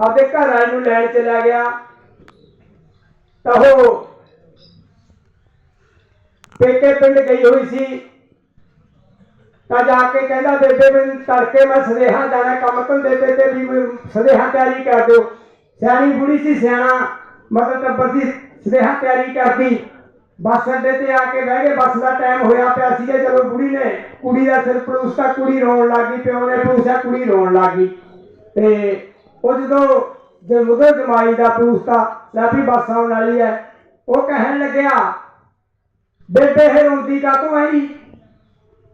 ਆਪਦੇ ਘਰ ਵਾਲੇ ਨੂੰ ਲੈਣ ਚਲਾ ਗਿਆ। ਤਾਂ ਉਹ ਪੇਕੇ ਪਿੰਡ ਗਈ ਹੋਈ ਸੀ। ਤਾਂ ਜਾ ਕੇ ਕਹਿੰਦਾ, ਬੇਬੇ, ਮੈਨੂੰ ਤੜਕੇ ਮੈਂ ਸਦੇਹਾ ਜਾਣਾ, ਕੰਮ ਧੰਦੇ ਤੇ ਤੇ ਵੀ ਸਦੇਹਾ ਤਿਆਰੀ ਕਰ ਦਿਓ। ਸਿਆਣੀ ਬੁੜੀ ਸੀ, ਸਿਆਣਾ, ਮਤਲਬ ਟੱਬਰ ਸੀ ਸਦੇਹਾ ਤਿਆਰੀ ਕਰਦੀ। ਬੱਸ ਅੱਡੇ ਤੇ ਆ ਕੇ ਬਹਿ ਗਏ, ਬੱਸ ਦਾ ਟਾਈਮ ਹੋਇਆ ਪਿਆ ਸੀਗਾ, ਜਦੋਂ ਬੁੜੀ ਨੇ ਕੁੜੀ ਦਾ ਸਿਰ ਪਰੂਸਤਾ ਕੁੜੀ ਰੋਣ ਲੱਗ ਗਈ, ਪਿਓ ਨੇ ਪਰੂਸਿਆ ਕੁੜੀ ਰੋਣ ਲੱਗ ਗਈ। ਤੇ ਉਹ ਜਦੋਂ ਜਦੋਂ ਜਮਾਈ ਦਾ ਪਰੂਸਤਾ ਲੈ ਵੀ ਬੱਸ ਆਉਣ ਵਾਲੀ ਹੈ, ਉਹ ਕਹਿਣ ਲੱਗਿਆ, ਬੇਬੇ, ਇਹ ਰੋਂਦੀ ਕਾਤੋਂ ਹੈ ਜੀ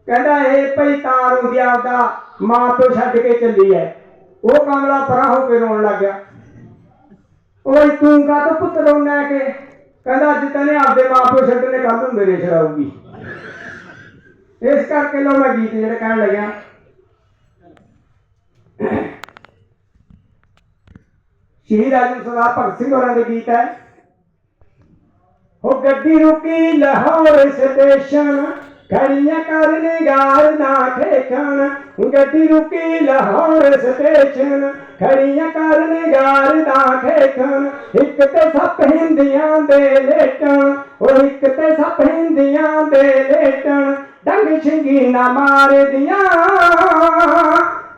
ਕਹਿੰਦਾ, ਇਹ ਭਈ ਤਾਂ ਰੋਂਦੀ ਆਪਦਾ ਮਾਂ ਤੋਂ ਛੱਡ ਕੇ ਚੱਲੀ ਹੈ। ਉਹ ਕਮਲਾ ਪਰਾਂ ਹੋ ਕੇ ਰੋਣ ਲੱਗ ਗਿਆ। ਓਏ, ਤੂੰ ਕਾਤੋਂ ਪੁੱਤ ਰੋਣਾ ਕੇ? ਕਹਿੰਦਾ, ਅੱਜ ਤੈਨੇ ਆਪਦੇ ਮਾਂ ਪਿਓ ਛੱਡਣੇ ਕੱਲ ਨੂੰ ਮੇਰੇ ਛੜਾਊਗੀ ਇਸ ਕਰਕੇ ਲੋ ਮੈਂ ਗੀਤ ਜਿਹੜਾ ਕਹਿਣ ਲੱਗਿਆ। ਸ਼ਹੀਦ ਆਜਮ ਸਰਦਾਰ ਭਗਤ ਸਿੰਘ ਹੋਰਾਂ ਦੇ ਗੀਤ ਹੈ। ਉਹ ਗੱਡੀ ਰੁਕੀ ਲਾਹੌਰ ਸਟੇਸ਼ਨ ਖੜੀਆਂ ਕਰ ਨਿਗਾਰ ਨਾ ਠੇਕਣ। ਗੱਡੀ ਰੁਕੀ ਲਾਹੌਰ ਸਟੇਸ਼ਨ ਖੜੀਆਂ ਕਰ ਨਿਗਾਰ ਨਾ ਠੇਕਣ। ਇੱਕ ਤੇ ਸੱਪ ਹਿੰਦੀਆਂ ਦੇ ਲੇਟਣ, ਉਹ ਇੱਕ ਤੇ ਸੱਪ ਹਿੰਦੀਆਂ ਦੇ ਲੇਟਣ। ਡੰਗ ਛਿੰਗੀ ਨਾ ਮਾਰਦੀਆਂ।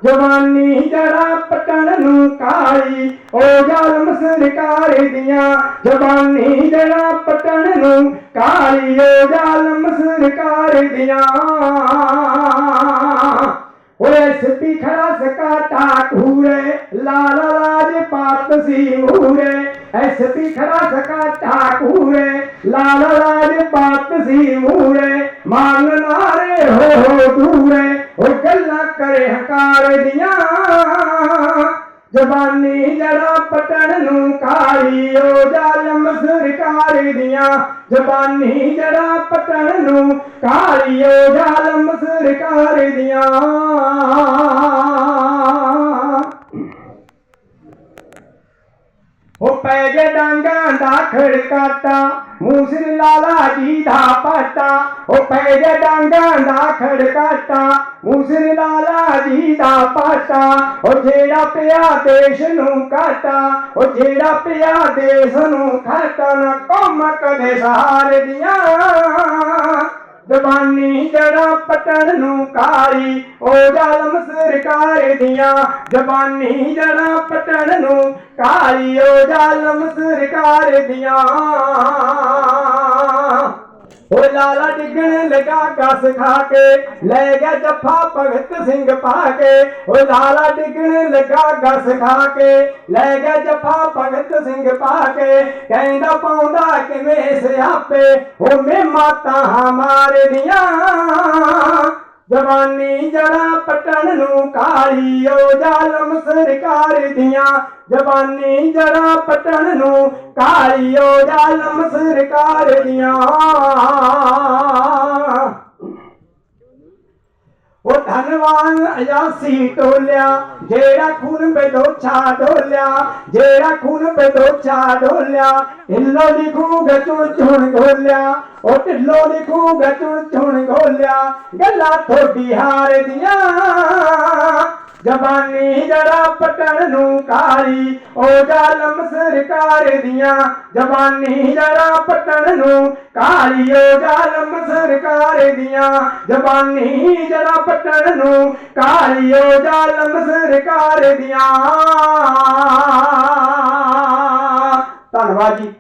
ਜਵਾਨੀ ਜੜਾ ਪਟਣ ਨੂੰ ਕਾਲੀ, ਉਹ ਜ਼ਾਲਮ ਸਰਕਾਰ ਦੀਆਂ। ਜਵਾਨੀ ਜੜਾ ਪਟਣ ਨੂੰ ਕਾਲੀ, ਉਹ ਜ਼ਾਲਮ ਸਰਕਾਰ ਦੀਆਂ। ਓਏ ਸਿੱਧੀ ਖੜਾ ਸਕਾਟਾ ਕੂਰੇ ਲਾਲ ਲਾਜ ਪਾਤ ਸੀ ਮੂਰੇ। ਐ ਸਿੱਧੀ ਖੜਾ ਸਕਾਟਾ ਕੂਰੇ ਲਾਲ ਲਾਜ ਪਾਤ ਸੀ ਮੂਰੇ। ਮਾਨ ਨਾਰੇ ਹੋ ਹੋ ਦੂਰੇ। ਕਰੇ ਹੰਕਾਰ ਦੀਆਂ। ਜ਼ਬਾਨੀ ਜੜਾ ਪਟਣ ਨੂੰ ਕਾਲੀ ਓ ਜ਼ਾਲਮ ਸਰਕਾਰ ਦੀਆਂ। ਜ਼ਬਾਨੀ ਜੜਾ ਪਟਣ ਨੂੰ ਕਾਲੀ ਓ ਜ਼ਾਲਮ ਸਰਕਾਰ ਦੀਆਂ। ਖੜਕਾਟਾ ਮੂਸਰ ਲਾਲਾ ਜੀ ਦਾ ਪਾਟਾ, ਉਹ ਪੈ ਡਾਂਗਾਂ ਦਾ ਖੜਕਾਟਾ ਮੂਸਰ ਲਾਲਾ ਜੀ ਦਾ ਪਾਟਾ, ਉਹ ਜਿਹੜਾ ਪਿਆ ਦੇਸ਼ ਨੂੰ ਕਾਟਾ ਉਹ ਜਿਹੜਾ ਪਿਆ ਦੇਸ਼ ਨੂੰ ਖਾਟਾ ਨਾ ਕੌਮ ਕਦੇ ਸਹਾਰ ਦੀਆਂ। ਜ਼ਬਾਨੀ ਜੜਾ ਪਟਣ ਨੂੰ ਕਾਲੀ ਉਹ ਜ਼ਾਲਮ ਸਰਕਾਰ ਦੀਆਂ ਜ਼ਬਾਨੀ ਜੜਾ ਪਟਣ ਨੂੰ ਕਾਲੀ ਉਹ ਜ਼ਾਲਮ ਸਰਕਾਰ ਦੀਆਂ। ਓ ਲਾਲਾ ਡਿੱਗਣ ਲਗਾ ਕਸ ਖਾ ਕੇ, ਲੈ ਗਿਆ ਜੱਫਾ ਭਗਤ ਸਿੰਘ ਪਾ ਕੇ। ਓ ਲਾਲਾ ਡਿੱਗਣ ਲਗਾ ਕਸ ਖਾ ਕੇ, ਲੈ ਗਿਆ ਜੱਫਾ ਭਗਤ ਸਿੰਘ ਪਾ ਕੇ। ਕਹਿੰਦਾ ਪਾਉਂਦਾ ਕਿਵੇਂ ਸਿਆਪੇ ਓ ਮੇ ਮਾਤਾ ਹਮਾਰੇ ਦੀਆਂ ਜਵਾਨੀ ਜੜਾ ਪਟਣ ਨੂੰ ਕਾਲੀ ਓ ਜ਼ਾਲਮ ਸਰਕਾਰ ਦੀਆਂ। ਜਵਾਨੀ ਜੜਾ ਪਟਣ ਨੂੰ ਕਾਲੀ ਓ ਜ਼ਾਲਮ ਸਰਕਾਰ ਦੀਆਂ ਉਹ ਧਨਵਾਨ ਅਜਾਸੀ ਟੋਲਿਆ, ਜਿਹੜਾ ਖੂਨ ਬੇਦੋਛਾ ਡੋਲਿਆ, ਜਿਹੜਾ ਖੂਨ ਬੇਦੋਛਾ ਡੋਲਿਆ, ਢਿੱਲੋ ਲਿਖੂ ਗਚੁਣ ਚੁਣ ਗੋਲਿਆ ਉਹ ਢਿੱਲੋ ਲਿਖੂ ਗਚੁਣ ਚੁਣ ਗੋਲਿਆ ਗੱਲਾਂ ਥੋੜੀ ਹਾਰ ਦੀਆਂ। ਜਵਾਨੀ ਜੜਾ ਪਟਣ ਨੂੰ ਕਾਲੀ ਓ ਜ਼ਾਲਮ ਸਰਕਾਰ ਦੀਆਂ। ਜਵਾਨੀ ਜੜਾ ਪਟਣ ਨੂੰ ਕਾਲੀ ਓ ਜ਼ਾਲਮ ਸਰਕਾਰ ਦੀਆਂ। ਜਵਾਨੀ ਜੜਾ ਪਟਣ ਨੂੰ ਕਾਲੀ ਓ ਜ਼ਾਲਮ ਸਰਕਾਰ ਦੀਆਂ। ਧੰਨਵਾਦ ਜੀ।